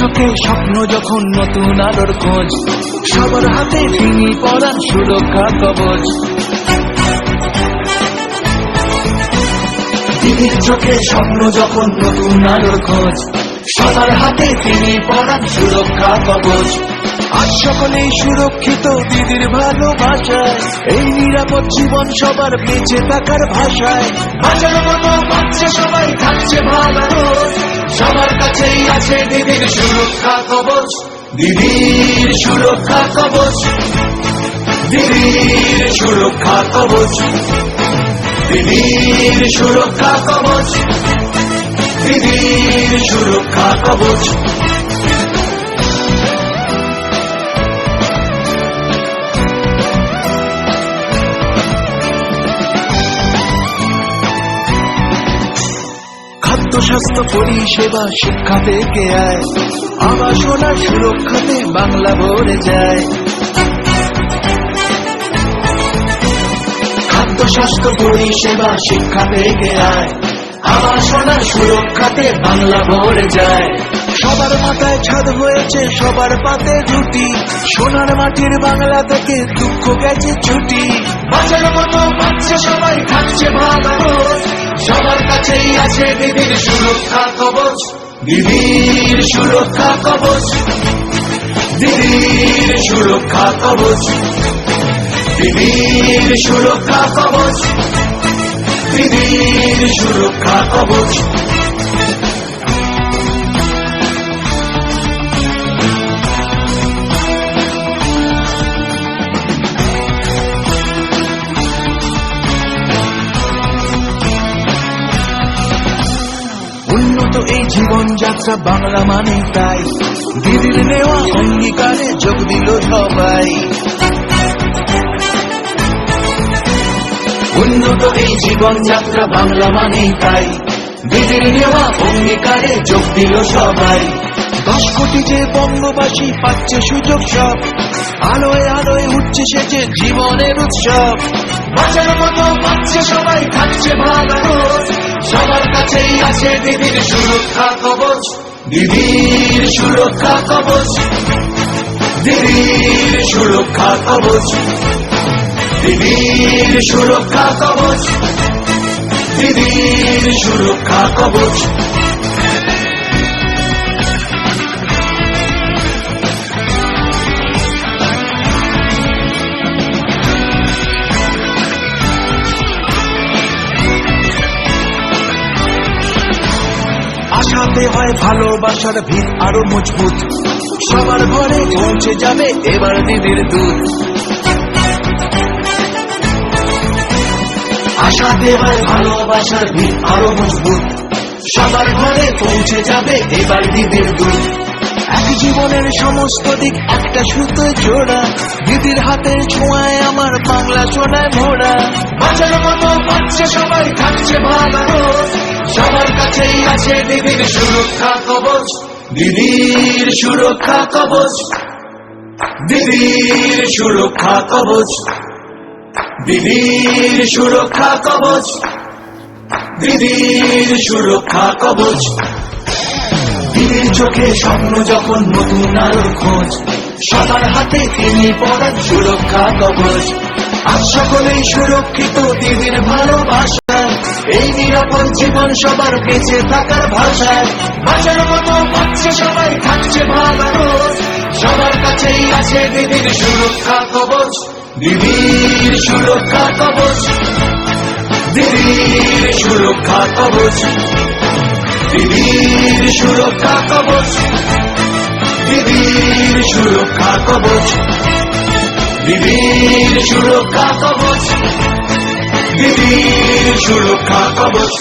চোখে স্বপ্ন যখন নতুন আলোর খোঁজ, সবার হাতে তিনি পড়ান সুরক্ষা কবচ। দিদির চোখে স্বপ্ন যখন নতুন আলোর খোঁজ, সবার হাতে তিনি পড়ান সুরক্ষা কবচ। আজ সকলেই সুরক্ষিত দিদির ভালোবাসায়, এই নিরাপদ জীবন সবার বেঁচে থাকার ভাষায়। বাঁচার মতো বাচ্চা সবাই থাকছে ভালো। সবার কাছেই আছে দিদির সুরক্ষা কবচ, দিদির সুরক্ষা কবচ, দিদির সুরক্ষা কবচ, দিদির সুরক্ষা কবচ, দিদির সুরক্ষা কবচ। স্বাস্থ্য পরিষেবা শিক্ষা থেকে আয়। আবাসনা সুরক্ষাতে বাংলা ভরে যায়। খাদ্য স্বাস্থ্য পরিষেবা শিক্ষা থেকে আয়। আবাসনা সুরক্ষাতে বাংলা ভরে যায়। সবার মাথায় ছাদ হয়েছে, সবার পাতে জুটি সোনার মাটির বাংলা থেকে দুঃখ গেছে ছুটি। বাঁচার মতো বাচ্চা সবাই থাকছে ভালো। সবার কাছেই আছে দিদির সুরক্ষা কবচ দিদির সুরক্ষা কবচ দিদির সুরক্ষা কবচ দিদির সুরক্ষা কবচ দিদির সুরক্ষা কবচ। উন্নত এই জীবন যাত্রা বাংলা মানে তাই। দিদির নেওয়া অঙ্গীকারে যোগ দিল সবাই। উন্নত এই জীবন যাত্রা বাংলা মানে তাই। দিদির নেওয়া অঙ্গীকারে যোগ দিল সবাই। দশ কোটি যে বঙ্গবাসী পাচ্ছে সুযোগ সব, আলোয় আলোয় উঠছে সেজে জীবনের উৎসব। বাঁচার মতো পাচ্ছে সবাই, থাকছে ভালো সবার কাছেই আছে দিদির সুরক্ষা কবচ, দিদির সুরক্ষা কবচ, দিদির সুরক্ষা কবচ, দিদির সুরক্ষা কবচ, দিদির সুরক্ষা কবচ। আশাতে হয় ভালোবাসার ভিত আরও মজবুত। সবার ঘরে পৌঁছে যাবে এবার দিদির দুধ। আশাতে হয় ভালোবাসার ভিত আরও মজবুত। সবার ঘরে পৌঁছে যাবে এবার দিদির দুধ। এক জীবনের সমস্ত দিক একটা সুতো জোড়া। দিদির হাতের ছোঁয়ায় আমার বাংলা সোনায় ভোড়া বাঁচার মতো বাচ্চা সবাই থাকছে ভালো। সবার কাছেই আছে দিদির সুরক্ষা কবচ, দিদির সুরক্ষা কবচ, দিদির সুরক্ষা কবচ, দিদির সুরক্ষা কবচ, দিদির সুরক্ষা কবচ। দিদির চোখে স্বপ্ন যখন নতুন আলোর খোঁজ, সবার হাতে তিনি পড়ান সুরক্ষা কবচ। আজ সকলেই সুরক্ষিত দিদির ভালোবাসায় এই নিরাপদ জীবন সবার বেঁচে থাকার ভাষায়, বাঁচার মতো বাচ্চা সবাই থাকছে ভালো সবার কাছেই আছে দিদির সুরক্ষা কবচ, দিদির সুরক্ষা কবচ, দিদির সুরক্ষা কবচ, দিদির সুরক্ষা কবচ, দিদির সুরক্ষা কবচ, দিদির সুরক্ষা কবচ। দিদির সুরক্ষা কবচ